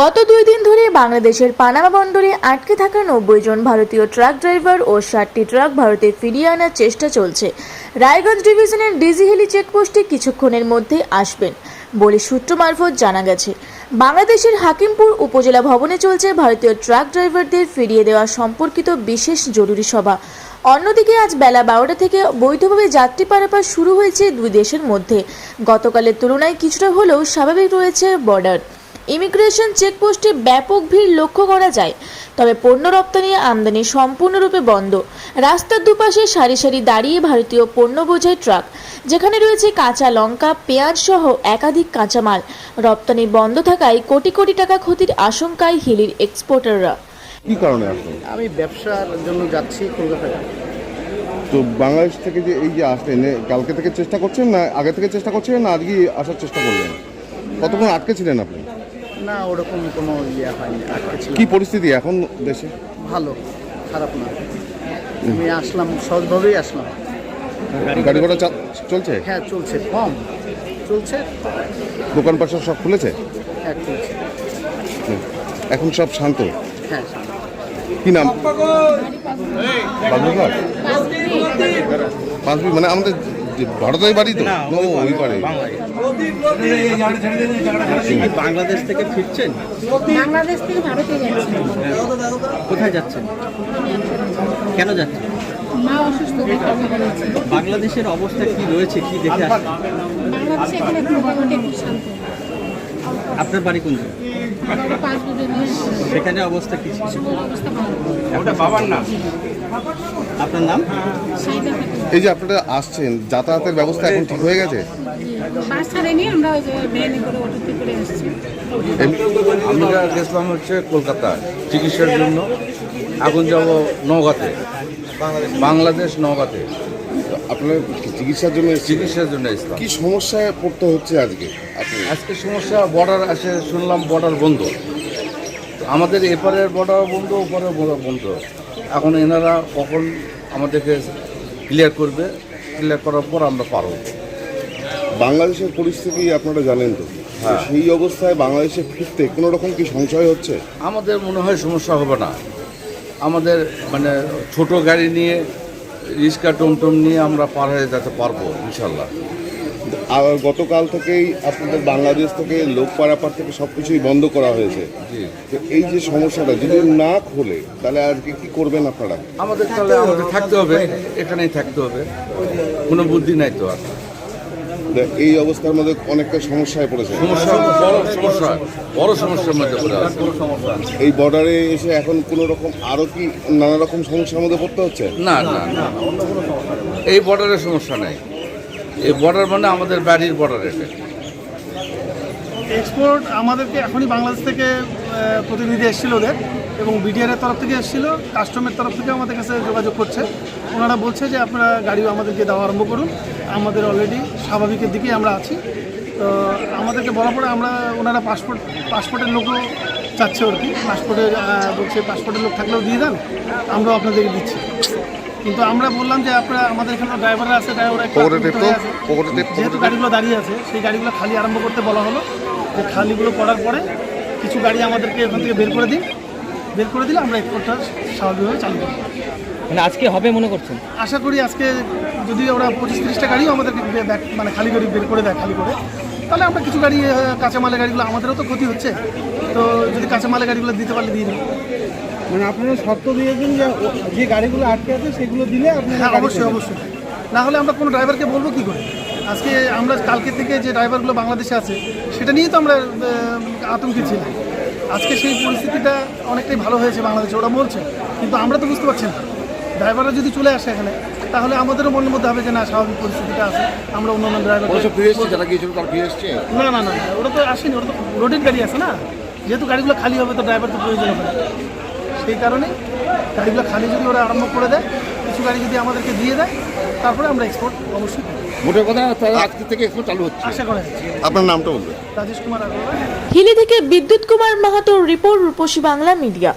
গত দুই দিন ধরে বাংলাদেশের পানামা বন্দরে আটকে থাকা নব্বই জন ভারতীয় ট্রাক ড্রাইভার ও ষাটটি ট্রাক ভারতে ফিরিয়ে আনার চেষ্টা চলছে। রায়গঞ্জ ডিভিশনের ডিজিহেলি চেকপোস্টে কিছুক্ষণের মধ্যে আসবেন বলে সূত্র মারফত জানা গেছে। বাংলাদেশের হাকিমপুর উপজেলা ভবনে চলছে ভারতীয় ট্রাক ড্রাইভারদের ফিরিয়ে দেওয়া সম্পর্কিত বিশেষ জরুরি সভা। অন্যদিকে আজ বেলা বারোটা থেকে বৈধভাবে যাত্রী পারাপার শুরু হয়েছে দুই দেশের মধ্যে। গতকালের তুলনায় কিছুটা হলেও স্বাভাবিক রয়েছে বর্ডার। ইমিগ্রেশন চেকপোস্টে ব্যাপক ভিড় লক্ষ্য করা যায় তবে পণ্য রপ্তানি আমদানি সম্পূর্ণরূপে বন্ধ। রাস্তার দুপাশে সারি সারি দাঁড়িয়ে ভারতীয় পণ্য বোঝাই ট্রাক যেখানে রয়েছে কাঁচা লঙ্কা পেঁয়াজ সহ একাধিক কাঁচামাল। রপ্তানি বন্ধ থাকায় কোটি কোটি টাকা ক্ষতির আশঙ্কায় হিলির এক্সপোর্টাররা। কি কারণে আসলেন আমি ব্যবসার জন্য যাচ্ছি কলকাতায়। তো বাংলাদেশ থেকে যে এই যে আসলেন কালকে থেকে চেষ্টা করছেন না আগে থেকে চেষ্টা করছেন না আজকে আসার চেষ্টা করলেন? কতক্ষণ আটকে ছিলেন আপনি? না ওরকম কোনো ইয়ে হয়নি আটকে ছিল কি পরিস্থিতি এখন দেশে? ভালো খারাপ না। আমি আসলাম সহজভাবেই আসলাম। গাড়ি ঘোড়া চা- চলছে? হ্যাঁ চলছে কম। চলছে? দোকান পাশা সব খুলেছে? হ্যাঁ চলছে এখন সব শান্ত? হ্যাঁ কি নাম? পাঁচবি মানে আমাদের ভারতের বাড়ি তো? ওই পারে বাংলাদেশ। থেকে ফিরছেন? বাংলাদেশ থেকে ভারতে যাচ্ছি। কোথায় যাচ্ছেন? কেন যাচ্ছেন? মা অসুস্থ বাংলাদেশের অবস্থা কি রয়েছে? কি দেখে আসছেন? বাংলাদেশে এখন একটু শান্ত। আপনার বাড়ি কোন সেখানে অবস্থা কি ছিল? অবস্থা ভালো। আপনার নাম? এই যে আপনারা আসছেন যাতায়াতের ব্যবস্থা এখন ঠিক হয়ে গেছে? আমরা গেছিলাম হচ্ছে কলকাতা চিকিৎসার জন্য। এখন যাব নওগাঁতে। বাংলাদেশ নওগাঁতে। আপনারা চিকিৎসার জন্য চিকিৎসার জন্য ইসলাম কি সমস্যায় পড়তে হচ্ছে আজকে? আজকে সমস্যা বর্ডার আছে শুনলাম বর্ডার বন্ধ। আমাদের এপারের বর্ডার বন্ধ ওপারের বর্ডার বন্ধ। এখন এনারা কখন আমাদেরকে ক্লিয়ার করবে ক্লিয়ার করার পর আমরা পারব বাংলাদেশের পরিস্থিতি আপনারা জানেন তো তো। হ্যাঁ। সেই অবস্থায় বাংলাদেশে ফিরতে কোনো রকম কি সংশয় হচ্ছে? আমাদের মনে হয় সমস্যা হবে না। আমাদের মানে ছোট গাড়ি নিয়ে রিক্সা টমটম নিয়ে আমরা পার হয়ে যেতে পারব ইনশাল্লাহ। আর গতকাল থেকেই আপনাদের বাংলাদেশ থেকে লোক পারাপার থেকে সব কিছুই বন্ধ করা হয়েছে। জি। তো এই যে সমস্যাটা যদি না খোলে তাহলে আর কি কী করবেন আপনারা? আমাদের তাহলে আমাদের থাকতে হবে এখানেই থাকতে হবে। কোনো বুদ্ধি নাই তো আর। এই অবস্থার মধ্যে অনেকটা সমস্যায় পড়েছে। সমস্যা বড় সমস্যা বড় সমস্যার মধ্যে পড়ে আছে। এই বর্ডারে এসে এখন কোনো রকম আরও কি নানা রকম সমস্যার মধ্যে পড়তে হচ্ছে? না না না এই বর্ডারের সমস্যা নাই। এই বর্ডার মানে আমাদের বাড়ির বর্ডার এটা এক্সপোর্ট আমাদেরকে এখনই বাংলাদেশ থেকে প্রতিনিধি এসেছিল ওদের এবং বিডিআর তরফ থেকে এসেছিল কাস্টমের তরফ থেকে আমাদের কাছে যোগাযোগ করছে। ওনারা বলছে যে আপনারা গাড়িও আমাদেরকে দেওয়া আরম্ভ করুন। আমাদের অলরেডি স্বাভাবিকের দিকেই আমরা আছি। তো আমাদেরকে বলার পরে আমরা ওনারা পাসপোর্ট পাসপোর্টের লোকও চাচ্ছে আর কি। পাসপোর্টে বলছে পাসপোর্টের লোক থাকলেও দিয়ে দেন আমরাও আপনাদেরকে দিচ্ছি। কিন্তু আমরা বললাম যে আপনারা আমাদের এখানে ড্রাইভাররা আছে ড্রাইভাররা যেহেতু গাড়িগুলো দাঁড়িয়ে আছে সেই গাড়িগুলো খালি আরম্ভ করতে বলা হলো। যে খালিগুলো করার পরে কিছু গাড়ি আমাদেরকে এখান থেকে বের করে দিন। বের করে দিলে আমরা এক্সপোর্টটা স্বাভাবিকভাবে চালু করব। মানে আজকে হবে মনে করছেন? আশা করি আজকে যদি ওরা পঁচিশ তিরিশটা গাড়িও আমাদেরকে মানে খালি গাড়ি বের করে দেয় খালি করে তাহলে আমরা কিছু গাড়ি কাঁচামালের গাড়িগুলো আমাদেরও তো ক্ষতি হচ্ছে। তো যদি কাঁচামালের গাড়িগুলো দিতে পারলে দিয়ে মানে আপনারা শর্ত দিয়েছেন যে যে গাড়িগুলো আটকে আছে সেগুলো দিলে আপনারা হ্যাঁ অবশ্যই। অবশ্যই। না হলে আমরা কোনো ড্রাইভারকে বলব কি করে? আজকে আমরা কালকে থেকে যে ড্রাইভারগুলো বাংলাদেশে আছে সেটা নিয়েই তো আমরা আতঙ্কে ছিলাম। আজকে সেই পরিস্থিতিটা অনেকটাই ভালো হয়েছে বাংলাদেশে ওরা বলছে। কিন্তু আমরা তো বুঝতে পারছি না। ড্রাইভাররা যদি চলে আসে এখানে তাহলে আমাদেরও মনের মধ্যে হবে যে না স্বাভাবিক পরিস্থিতিটা আছে আমরা অন্য অন্য ড্রাইভার না না না ওরা তো আসেনি ওরা তো রোডের গাড়ি আছে না। যেহেতু গাড়িগুলো খালি হবে তো ড্রাইভার তো প্রয়োজন হবে সেই কারণে গাড়িগুলো খালি যদি ওরা আরম্ভ করে দেয় কিছু গাড়ি যদি আমাদেরকে দিয়ে দেয় তারপরে আমরা এক্সপোর্ট অবশ্যই। মোটের কথা আজকে থেকে চালু হচ্ছে। আশা করা আপনার নামটা বলবেন। হিলি থেকে বিদ্যুৎ কুমার মাহাতোর রিপোর্ট রূপসী বাংলা মিডিয়া।